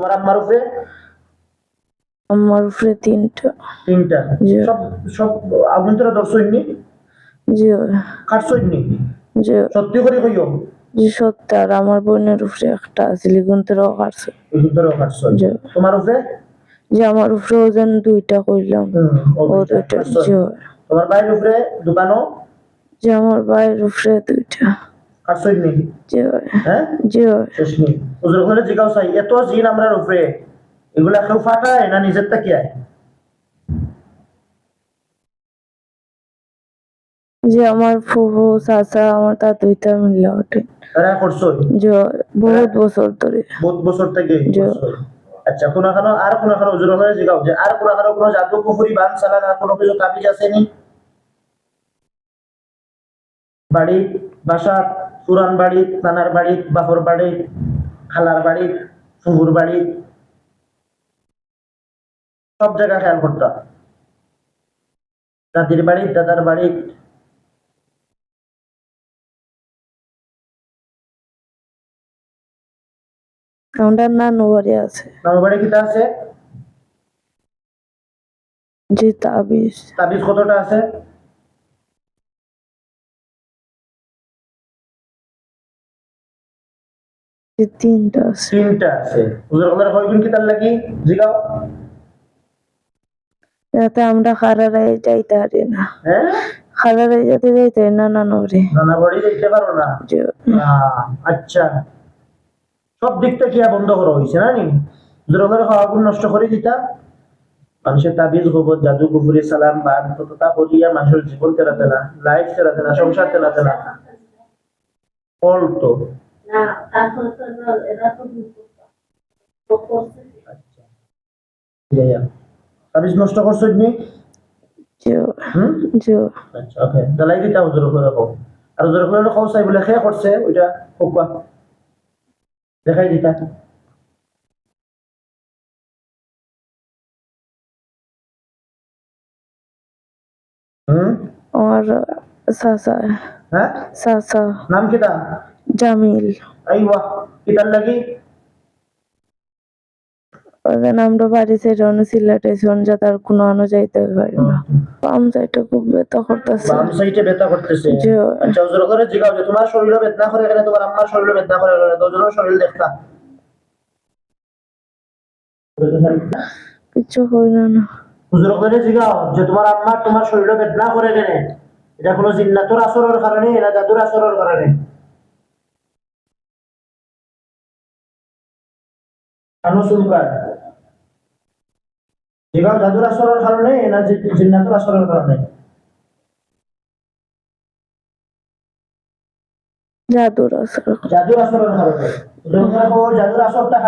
তোমার আম্মার উপরে? আমার উপরে তিনটা। তিনটা। জি। সব সব আভ্যন্তরে দর্শননি জি। কাটছইনি জি। সত্যি করে কইও? জি সত্যি। আর আমার বোনের উপরে একটা আছে লিগুন্তরাও কাটছে। ভিতরেও কাটছই জি। তোমার উপরে? যে আমার উপরে ওজন দুইটা কইলাম। ও দুইটা। জি। তোমার বাইরের উপরে দোকানও যে আমার ভাইয়ের উপরে দুইটা। কাটছইনি জি হ্যাঁ? জি শেষ হুজুর করে জিগাও চাই এত জিন আমরার উপরে এগুলা কেউ ফাটায় না নিজের তাকিয়ায় যে আমার ফুফু চাচা আমার তা দুইটা মিলে ওঠে। তারা করছই? যে বহুত বছর ধরে। বহুত বছর থেকে আচ্ছা কোন এখানো আর কোন এখানো হুজুর করে জিগাও যে আর কোন কোন জাদু কুফুরি বান চালান আর কোনো কিছু কাবিজ আছে নি বাড়ি বাসা পুরান বাড়ি নানার বাড়ি বাপর বাড়ি খালার বাড়ি ফুহুর বাড়ি। সব জায়গা খেয়াল করতাম দাদির বাড়ি দাদার বাড়ি। নানু বাড়ি আছে। কিটা আছে? যে তাবিজ। তাবিজ কতটা আছে? তিনটা আছে। তিনটা আছে। হুজুর কলার কয়গুণ কিতার লাগি? জিগাও। যাতে আমরা খারারাই যাইতে পারি না। খারারাই যাতে যাইতে পারি না নানু নানা বাড়ি যাইতে পারো না? আচ্ছা। সব দিকটা কি বন্ধ করা হয়েছে না নি? খাওয়াগুণ নষ্ট করে দিতা? মানুষের তাবিজ গোবর জাদু গুবুরি সালাম বান ততটা করিয়া মানুষের জীবন তেরাতে না লাইফ তেরাতে না সংসার তেরাতে না ফল তো না তারপরে তো এরা- তো আচ্ছা। তাবিজ নষ্ট করছ নি আচ্ছা ওকে জ্বালাই দিতা হুজুর করে কও। আর হুজুর করে খাও চাই বলে খেয়ে করছে ওইটা কোকা দেখাই দিতা। হুম? আমার চাচা হ্যাঁ? চাচা নাম কিতা? জামিল। ওদের আমরা বাড়ি ছেড়ে অন্য সিলেটে যাতে আর কোনো আনো যাইতে পারি না। পাম সাইডটা খুব ব্যথা করতেছে। বাম সাইডে ব্যথা করতেছে। যে আচ্ছা হুজুর করে জিগাও যে তোমার শরীরে বেদনা করে গেলে তোমার আম্মার শরীরে বেদনা করে গেলে দুজনের শরীর দেখতা। কিছু হই না। না হুজুর করে জিগাও যে তোমার আম্মা তোমার শরীরে বেদনা করে গেলে এটা কোনো জিন্নাতুর আসরের কারণে না জাদুর আসরের কারণে? চুলকায় জিগাও জাদুর আসরের কারণে না জিন্নাতুর আসরের কারণে? জাদুর আসর জাদুর আসরের কারণে। তোমরা কো জাদুর আসরটা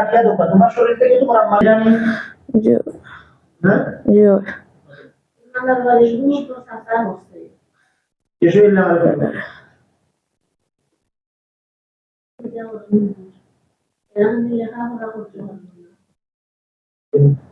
তোমার শরীর থেকে তোমার আম্মা জানি। হ্যাঁ? বাড়ি তো হচ্ছে 然后那个 nnyo 师。嗯